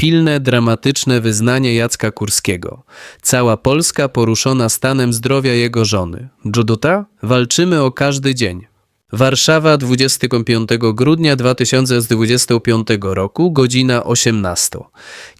Pilne, dramatyczne wyznanie Jacka Kurskiego. Cała Polska poruszona stanem zdrowia jego żony. Juduta? Walczymy o każdy dzień. Warszawa 25 grudnia 2025 roku, godzina 18.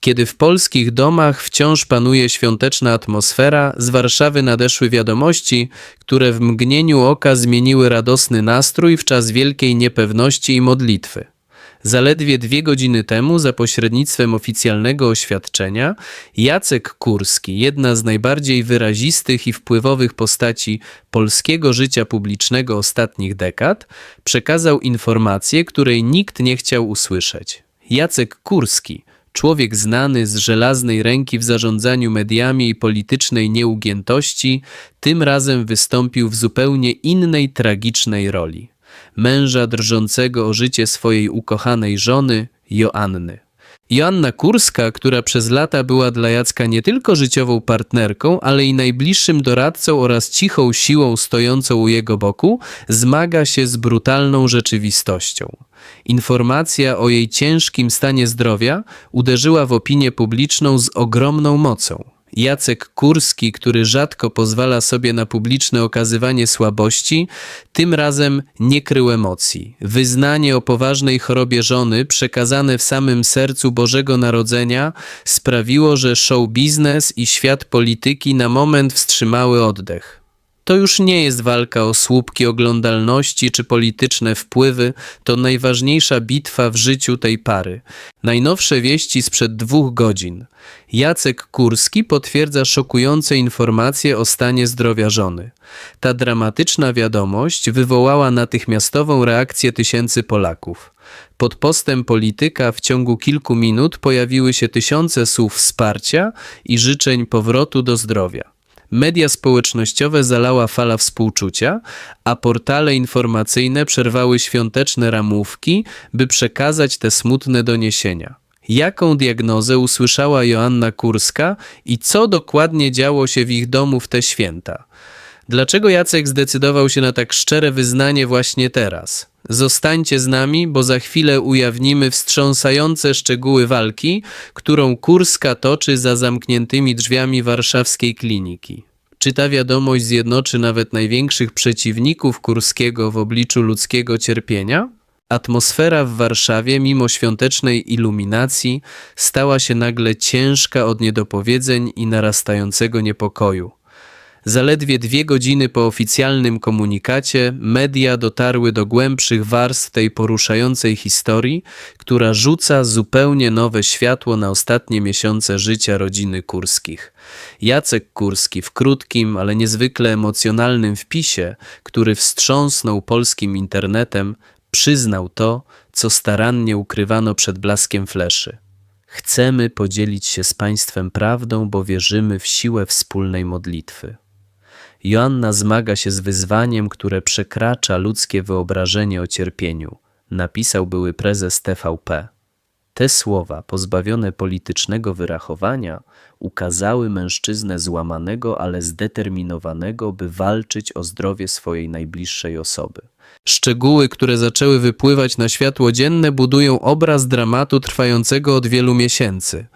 Kiedy w polskich domach wciąż panuje świąteczna atmosfera, z Warszawy nadeszły wiadomości, które w mgnieniu oka zmieniły radosny nastrój w czas wielkiej niepewności i modlitwy. Zaledwie dwie godziny temu, za pośrednictwem oficjalnego oświadczenia, Jacek Kurski, jedna z najbardziej wyrazistych i wpływowych postaci polskiego życia publicznego ostatnich dekad, przekazał informację, której nikt nie chciał usłyszeć. Jacek Kurski, człowiek znany z żelaznej ręki w zarządzaniu mediami i politycznej nieugiętości, tym razem wystąpił w zupełnie innej tragicznej roli męża drżącego o życie swojej ukochanej żony, Joanny. Joanna Kurska, która przez lata była dla Jacka nie tylko życiową partnerką, ale i najbliższym doradcą oraz cichą siłą stojącą u jego boku, zmaga się z brutalną rzeczywistością. Informacja o jej ciężkim stanie zdrowia uderzyła w opinię publiczną z ogromną mocą. Jacek Kurski, który rzadko pozwala sobie na publiczne okazywanie słabości, tym razem nie krył emocji. Wyznanie o poważnej chorobie żony, przekazane w samym sercu Bożego Narodzenia, sprawiło, że show biznes i świat polityki na moment wstrzymały oddech. To już nie jest walka o słupki oglądalności czy polityczne wpływy, to najważniejsza bitwa w życiu tej pary. Najnowsze wieści sprzed dwóch godzin. Jacek Kurski potwierdza szokujące informacje o stanie zdrowia żony. Ta dramatyczna wiadomość wywołała natychmiastową reakcję tysięcy Polaków. Pod postem polityka w ciągu kilku minut pojawiły się tysiące słów wsparcia i życzeń powrotu do zdrowia. Media społecznościowe zalała fala współczucia, a portale informacyjne przerwały świąteczne ramówki, by przekazać te smutne doniesienia. Jaką diagnozę usłyszała Joanna Kurska i co dokładnie działo się w ich domu w te święta? Dlaczego Jacek zdecydował się na tak szczere wyznanie właśnie teraz? Zostańcie z nami, bo za chwilę ujawnimy wstrząsające szczegóły walki, którą Kurska toczy za zamkniętymi drzwiami warszawskiej kliniki. Czy ta wiadomość zjednoczy nawet największych przeciwników Kurskiego w obliczu ludzkiego cierpienia? Atmosfera w Warszawie, mimo świątecznej iluminacji, stała się nagle ciężka od niedopowiedzeń i narastającego niepokoju. Zaledwie dwie godziny po oficjalnym komunikacie media dotarły do głębszych warstw tej poruszającej historii, która rzuca zupełnie nowe światło na ostatnie miesiące życia rodziny Kurskich. Jacek Kurski w krótkim, ale niezwykle emocjonalnym wpisie, który wstrząsnął polskim internetem, przyznał to, co starannie ukrywano przed blaskiem fleszy. Chcemy podzielić się z Państwem prawdą, bo wierzymy w siłę wspólnej modlitwy. Joanna zmaga się z wyzwaniem, które przekracza ludzkie wyobrażenie o cierpieniu, napisał były prezes TVP. Te słowa, pozbawione politycznego wyrachowania, ukazały mężczyznę złamanego, ale zdeterminowanego, by walczyć o zdrowie swojej najbliższej osoby. Szczegóły, które zaczęły wypływać na światło dzienne, budują obraz dramatu trwającego od wielu miesięcy.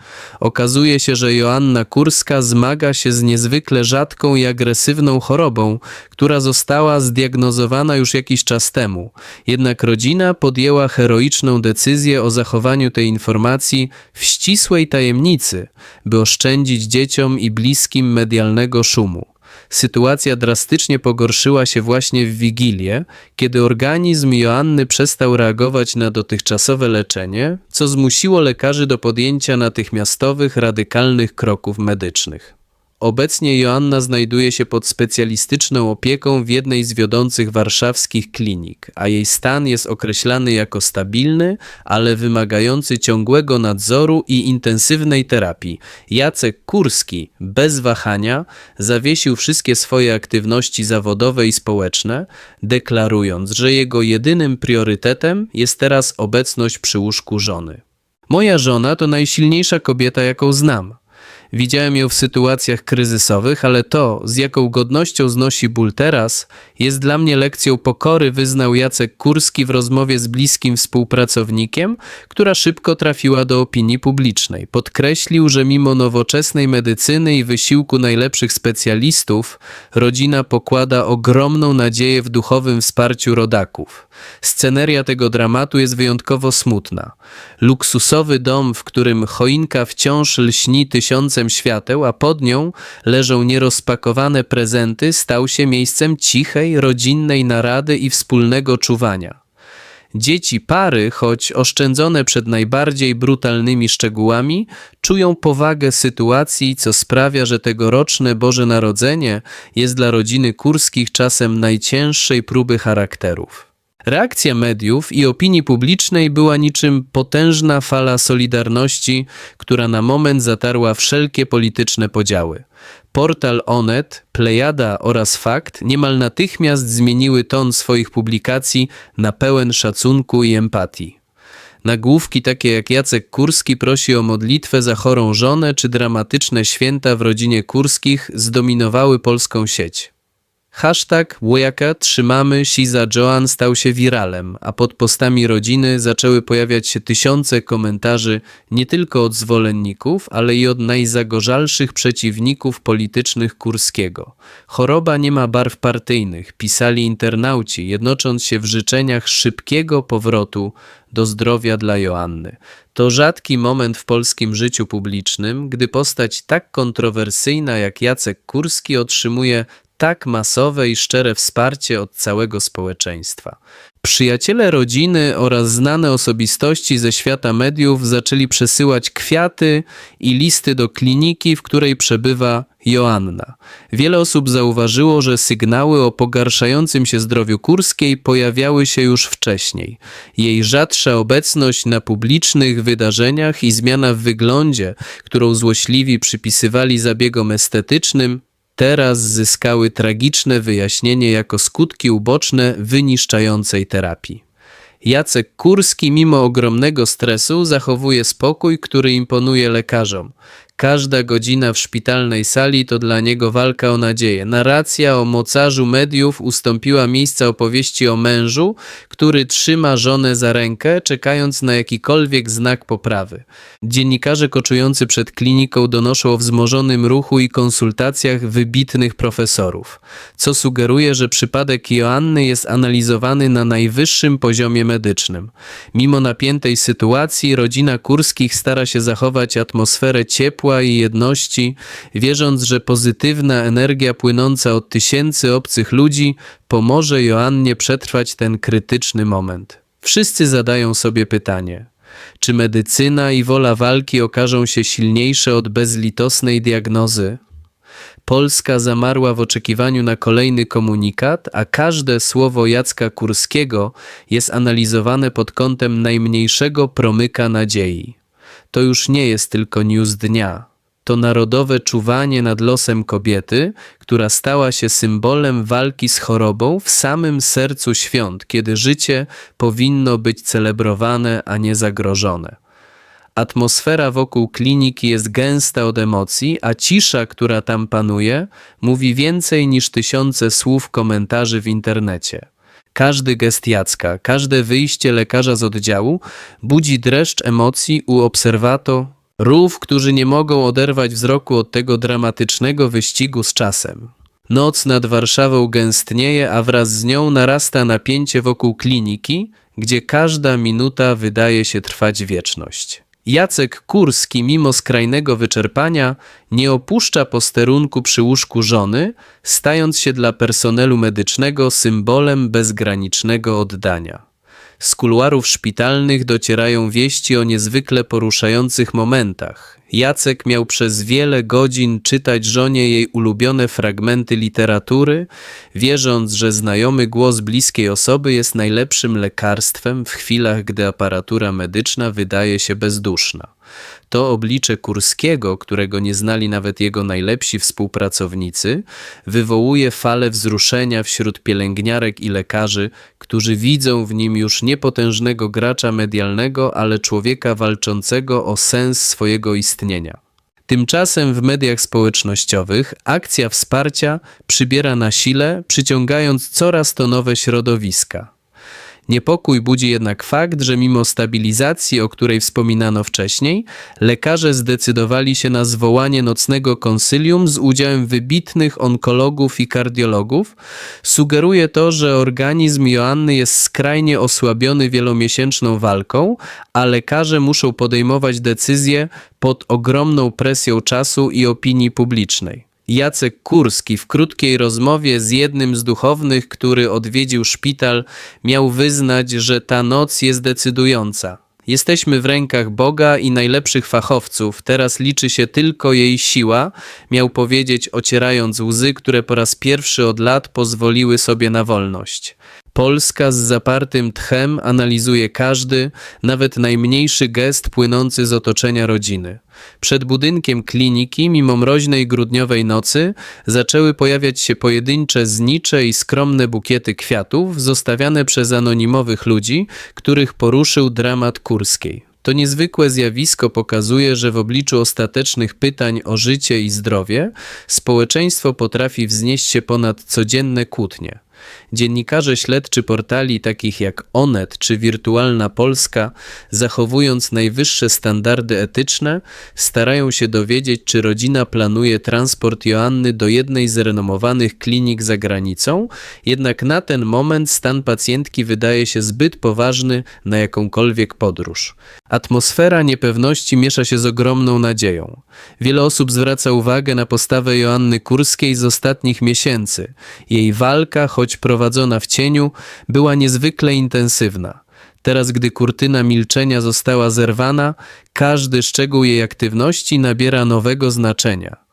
Okazuje się, że Joanna Kurska zmaga się z niezwykle rzadką i agresywną chorobą, która została zdiagnozowana już jakiś czas temu. Jednak rodzina podjęła heroiczną decyzję o zachowaniu tej informacji w ścisłej tajemnicy, by oszczędzić dzieciom i bliskim medialnego szumu. Sytuacja drastycznie pogorszyła się właśnie w Wigilię, kiedy organizm Joanny przestał reagować na dotychczasowe leczenie, co zmusiło lekarzy do podjęcia natychmiastowych, radykalnych kroków medycznych. Obecnie Joanna znajduje się pod specjalistyczną opieką w jednej z wiodących warszawskich klinik, a jej stan jest określany jako stabilny, ale wymagający ciągłego nadzoru i intensywnej terapii. Jacek Kurski, bez wahania, zawiesił wszystkie swoje aktywności zawodowe i społeczne, deklarując, że jego jedynym priorytetem jest teraz obecność przy łóżku żony. Moja żona to najsilniejsza kobieta, jaką znam. Widziałem ją w sytuacjach kryzysowych, ale to, z jaką godnością znosi ból teraz, jest dla mnie lekcją pokory, wyznał Jacek Kurski w rozmowie z bliskim współpracownikiem, która szybko trafiła do opinii publicznej. Podkreślił, że mimo nowoczesnej medycyny i wysiłku najlepszych specjalistów, rodzina pokłada ogromną nadzieję w duchowym wsparciu rodaków. Sceneria tego dramatu jest wyjątkowo smutna. Luksusowy dom, w którym choinka wciąż lśni tysiącem świateł, a pod nią leżą nierozpakowane prezenty, stał się miejscem cichej, rodzinnej narady i wspólnego czuwania. Dzieci pary, choć oszczędzone przed najbardziej brutalnymi szczegółami, czują powagę sytuacji, co sprawia, że tegoroczne Boże Narodzenie jest dla rodziny Kurskich czasem najcięższej próby charakterów. Reakcja mediów i opinii publicznej była niczym potężna fala solidarności, która na moment zatarła wszelkie polityczne podziały. Portal Onet, Plejada oraz Fakt niemal natychmiast zmieniły ton swoich publikacji na pełen szacunku i empatii. Nagłówki takie jak Jacek Kurski prosi o modlitwę za chorą żonę czy dramatyczne święta w rodzinie Kurskich zdominowały polską sieć. Hashtag Wojaka trzymamy Shiza Joan stał się wiralem, a pod postami rodziny zaczęły pojawiać się tysiące komentarzy nie tylko od zwolenników, ale i od najzagorzalszych przeciwników politycznych Kurskiego. Choroba nie ma barw partyjnych, pisali internauci, jednocząc się w życzeniach szybkiego powrotu do zdrowia dla Joanny. To rzadki moment w polskim życiu publicznym, gdy postać tak kontrowersyjna jak Jacek Kurski otrzymuje tak masowe i szczere wsparcie od całego społeczeństwa. Przyjaciele rodziny oraz znane osobistości ze świata mediów zaczęli przesyłać kwiaty i listy do kliniki, w której przebywa Joanna. Wiele osób zauważyło, że sygnały o pogarszającym się zdrowiu Kurskiej pojawiały się już wcześniej. Jej rzadsza obecność na publicznych wydarzeniach i zmiana w wyglądzie, którą złośliwi przypisywali zabiegom estetycznym, teraz zyskały tragiczne wyjaśnienie jako skutki uboczne wyniszczającej terapii. Jacek Kurski, mimo ogromnego stresu, zachowuje spokój, który imponuje lekarzom. Każda godzina w szpitalnej sali to dla niego walka o nadzieję. Narracja o mocarzu mediów ustąpiła miejsca opowieści o mężu, który trzyma żonę za rękę, czekając na jakikolwiek znak poprawy. Dziennikarze koczujący przed kliniką donoszą o wzmożonym ruchu i konsultacjach wybitnych profesorów, co sugeruje, że przypadek Joanny jest analizowany na najwyższym poziomie medycznym. Mimo napiętej sytuacji, rodzina Kurskich stara się zachować atmosferę ciepła i jedności, wierząc, że pozytywna energia płynąca od tysięcy obcych ludzi pomoże Joannie przetrwać ten krytyczny moment. Wszyscy zadają sobie pytanie: czy medycyna i wola walki okażą się silniejsze od bezlitosnej diagnozy? Polska zamarła w oczekiwaniu na kolejny komunikat, a każde słowo Jacka Kurskiego jest analizowane pod kątem najmniejszego promyka nadziei. To już nie jest tylko news dnia. To narodowe czuwanie nad losem kobiety, która stała się symbolem walki z chorobą w samym sercu świąt, kiedy życie powinno być celebrowane, a nie zagrożone. Atmosfera wokół kliniki jest gęsta od emocji, a cisza, która tam panuje, mówi więcej niż tysiące słów komentarzy w internecie. Każdy gest Jacka, każde wyjście lekarza z oddziału budzi dreszcz emocji u obserwatorów, którzy nie mogą oderwać wzroku od tego dramatycznego wyścigu z czasem. Noc nad Warszawą gęstnieje, a wraz z nią narasta napięcie wokół kliniki, gdzie każda minuta wydaje się trwać wieczność. Jacek Kurski, mimo skrajnego wyczerpania, nie opuszcza posterunku przy łóżku żony, stając się dla personelu medycznego symbolem bezgranicznego oddania. Z kuluarów szpitalnych docierają wieści o niezwykle poruszających momentach. Jacek miał przez wiele godzin czytać żonie jej ulubione fragmenty literatury, wierząc, że znajomy głos bliskiej osoby jest najlepszym lekarstwem w chwilach, gdy aparatura medyczna wydaje się bezduszna. To oblicze Kurskiego, którego nie znali nawet jego najlepsi współpracownicy, wywołuje falę wzruszenia wśród pielęgniarek i lekarzy, którzy widzą w nim już nie potężnego gracza medialnego, ale człowieka walczącego o sens swojego istnienia. Tymczasem w mediach społecznościowych akcja wsparcia przybiera na sile, przyciągając coraz to nowe środowiska. Niepokój budzi jednak fakt, że mimo stabilizacji, o której wspominano wcześniej, lekarze zdecydowali się na zwołanie nocnego konsylium z udziałem wybitnych onkologów i kardiologów. Sugeruje to, że organizm Joanny jest skrajnie osłabiony wielomiesięczną walką, a lekarze muszą podejmować decyzje pod ogromną presją czasu i opinii publicznej. Jacek Kurski w krótkiej rozmowie z jednym z duchownych, który odwiedził szpital, miał wyznać, że ta noc jest decydująca. Jesteśmy w rękach Boga i najlepszych fachowców, teraz liczy się tylko jej siła, miał powiedzieć, ocierając łzy, które po raz pierwszy od lat pozwoliły sobie na wolność. Polska z zapartym tchem analizuje każdy, nawet najmniejszy gest płynący z otoczenia rodziny. Przed budynkiem kliniki, mimo mroźnej grudniowej nocy, zaczęły pojawiać się pojedyncze znicze i skromne bukiety kwiatów, zostawiane przez anonimowych ludzi, których poruszył dramat Kurskiej. To niezwykłe zjawisko pokazuje, że w obliczu ostatecznych pytań o życie i zdrowie, społeczeństwo potrafi wznieść się ponad codzienne kłótnie. Dziennikarze śledczy portali takich jak Onet czy Wirtualna Polska, zachowując najwyższe standardy etyczne, starają się dowiedzieć, czy rodzina planuje transport Joanny do jednej z renomowanych klinik za granicą, jednak na ten moment stan pacjentki wydaje się zbyt poważny na jakąkolwiek podróż. Atmosfera niepewności miesza się z ogromną nadzieją. Wiele osób zwraca uwagę na postawę Joanny Kurskiej z ostatnich miesięcy. Jej walka, choć prowadzona w cieniu, była niezwykle intensywna. Teraz, gdy kurtyna milczenia została zerwana, każdy szczegół jej aktywności nabiera nowego znaczenia.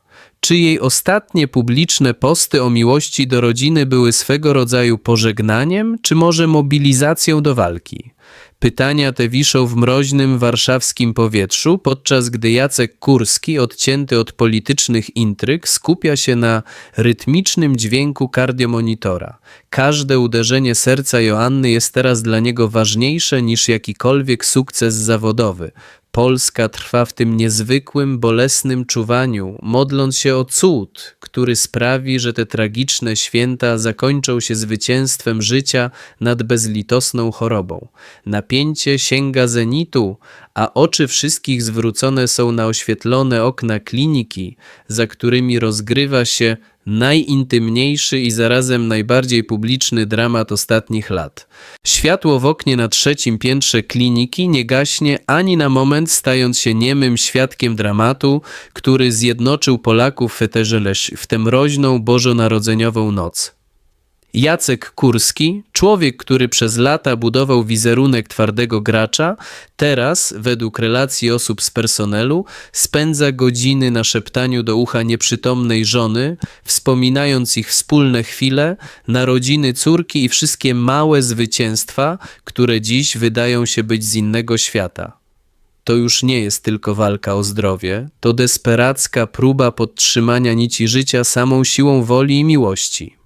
Czy jej ostatnie publiczne posty o miłości do rodziny były swego rodzaju pożegnaniem, czy może mobilizacją do walki? Pytania te wiszą w mroźnym warszawskim powietrzu, podczas gdy Jacek Kurski, odcięty od politycznych intryg, skupia się na rytmicznym dźwięku kardiomonitora. Każde uderzenie serca Joanny jest teraz dla niego ważniejsze niż jakikolwiek sukces zawodowy. Polska trwa w tym niezwykłym, bolesnym czuwaniu, modląc się o cud, który sprawi, że te tragiczne święta zakończą się zwycięstwem życia nad bezlitosną chorobą. Napięcie sięga zenitu, a oczy wszystkich zwrócone są na oświetlone okna kliniki, za którymi rozgrywa się najintymniejszy i zarazem najbardziej publiczny dramat ostatnich lat. Światło w oknie na trzecim piętrze kliniki nie gaśnie ani na moment, stając się niemym świadkiem dramatu, który zjednoczył Polaków w leś w tę mroźną bożonarodzeniową noc. Jacek Kurski, człowiek, który przez lata budował wizerunek twardego gracza, teraz, według relacji osób z personelu, spędza godziny na szeptaniu do ucha nieprzytomnej żony, wspominając ich wspólne chwile, narodziny córki i wszystkie małe zwycięstwa, które dziś wydają się być z innego świata. To już nie jest tylko walka o zdrowie, to desperacka próba podtrzymania nici życia samą siłą woli i miłości.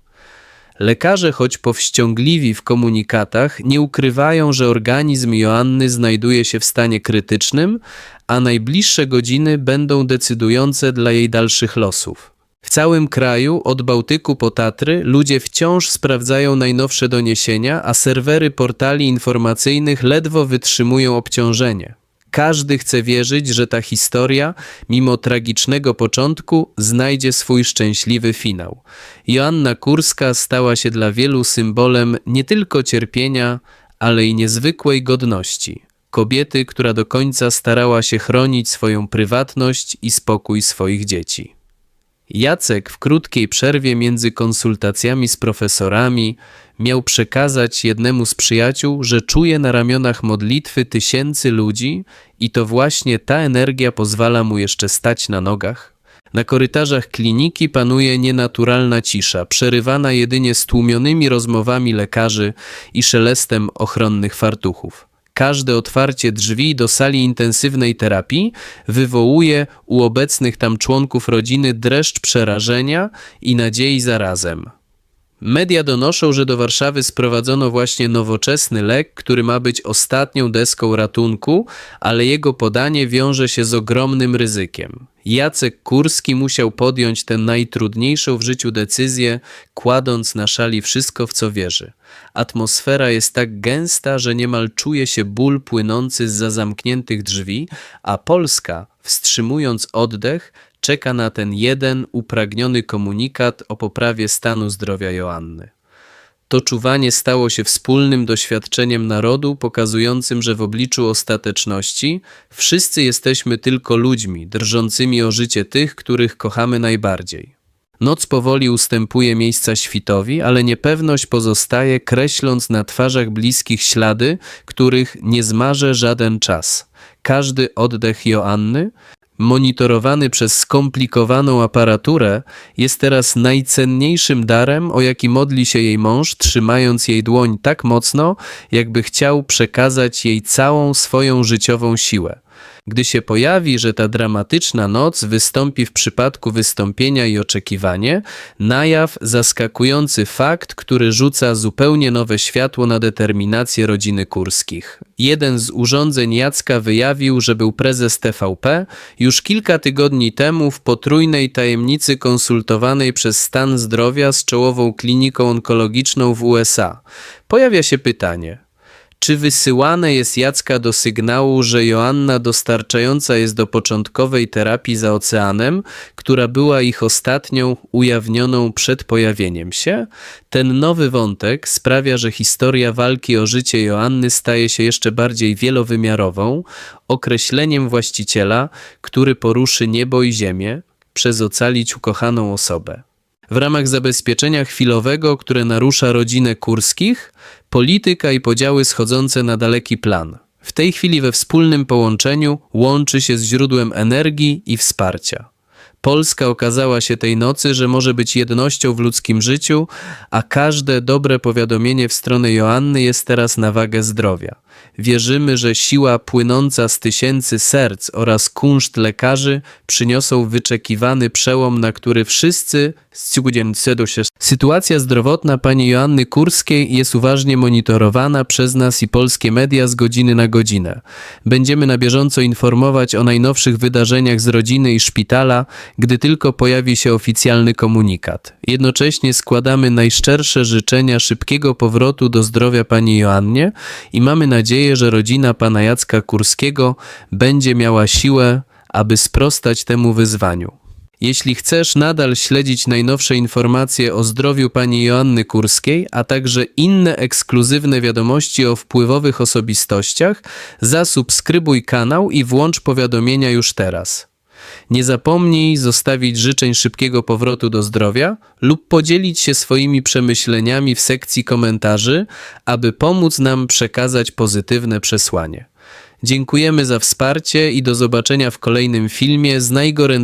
Lekarze, choć powściągliwi w komunikatach, nie ukrywają, że organizm Joanny znajduje się w stanie krytycznym, a najbliższe godziny będą decydujące dla jej dalszych losów. W całym kraju, od Bałtyku po Tatry, ludzie wciąż sprawdzają najnowsze doniesienia, a serwery portali informacyjnych ledwo wytrzymują obciążenie. Każdy chce wierzyć, że ta historia, mimo tragicznego początku, znajdzie swój szczęśliwy finał. Joanna Kurska stała się dla wielu symbolem nie tylko cierpienia, ale i niezwykłej godności. Kobiety, która do końca starała się chronić swoją prywatność i spokój swoich dzieci. Jacek w krótkiej przerwie między konsultacjami z profesorami miał przekazać jednemu z przyjaciół, że czuje na ramionach modlitwy tysięcy ludzi i to właśnie ta energia pozwala mu jeszcze stać na nogach. Na korytarzach kliniki panuje nienaturalna cisza, przerywana jedynie stłumionymi rozmowami lekarzy i szelestem ochronnych fartuchów. Każde otwarcie drzwi do sali intensywnej terapii wywołuje u obecnych tam członków rodziny dreszcz przerażenia i nadziei zarazem. Media donoszą, że do Warszawy sprowadzono właśnie nowoczesny lek, który ma być ostatnią deską ratunku, ale jego podanie wiąże się z ogromnym ryzykiem. Jacek Kurski musiał podjąć tę najtrudniejszą w życiu decyzję, kładąc na szali wszystko, w co wierzy. Atmosfera jest tak gęsta, że niemal czuje się ból płynący z zamkniętych drzwi, a Polska, wstrzymując oddech, czeka na ten jeden upragniony komunikat o poprawie stanu zdrowia Joanny. To czuwanie stało się wspólnym doświadczeniem narodu, pokazującym, że w obliczu ostateczności wszyscy jesteśmy tylko ludźmi, drżącymi o życie tych, których kochamy najbardziej. Noc powoli ustępuje miejsca świtowi, ale niepewność pozostaje, kreśląc na twarzach bliskich ślady, których nie zmarze żaden czas. Każdy oddech Joanny, monitorowany przez skomplikowaną aparaturę, jest teraz najcenniejszym darem, o jaki modli się jej mąż, trzymając jej dłoń tak mocno, jakby chciał przekazać jej całą swoją życiową siłę. Gdy się pojawi, że ta dramatyczna noc wystąpi w przypadku wystąpienia i oczekiwanie, na jaw zaskakujący fakt, który rzuca zupełnie nowe światło na determinację rodziny Kurskich. Jeden z urządzeń Jacka wyjawił, że był prezes TVP już kilka tygodni temu w potrójnej tajemnicy konsultowanej przez stan zdrowia z czołową kliniką onkologiczną w USA. Pojawia się pytanie, czy wysyłane jest Jacka do sygnału, że Joanna dostarczająca jest do początkowej terapii za oceanem, która była ich ostatnią ujawnioną przed pojawieniem się? Ten nowy wątek sprawia, że historia walki o życie Joanny staje się jeszcze bardziej wielowymiarową, określeniem właściciela, który poruszy niebo i ziemię, przez ocalić ukochaną osobę. W ramach zabezpieczenia chwilowego, które narusza rodzinę Kurskich, polityka i podziały schodzące na daleki plan. W tej chwili we wspólnym połączeniu łączy się z źródłem energii i wsparcia. Polska okazała się tej nocy, że może być jednością w ludzkim życiu, a każde dobre powiadomienie w stronę Joanny jest teraz na wagę zdrowia. Wierzymy, że siła płynąca z tysięcy serc oraz kunszt lekarzy przyniosą wyczekiwany przełom, na który wszyscy. Sytuacja zdrowotna pani Joanny Kurskiej jest uważnie monitorowana przez nas i polskie media z godziny na godzinę. Będziemy na bieżąco informować o najnowszych wydarzeniach z rodziny i szpitala, gdy tylko pojawi się oficjalny komunikat. Jednocześnie składamy najszczersze życzenia szybkiego powrotu do zdrowia pani Joannie i mamy nadzieję, że rodzina pana Jacka Kurskiego będzie miała siłę, aby sprostać temu wyzwaniu. Jeśli chcesz nadal śledzić najnowsze informacje o zdrowiu pani Joanny Kurskiej, a także inne ekskluzywne wiadomości o wpływowych osobistościach, zasubskrybuj kanał i włącz powiadomienia już teraz. Nie zapomnij zostawić życzeń szybkiego powrotu do zdrowia lub podzielić się swoimi przemyśleniami w sekcji komentarzy, aby pomóc nam przekazać pozytywne przesłanie. Dziękujemy za wsparcie i do zobaczenia w kolejnym filmie z najgoręczniejszym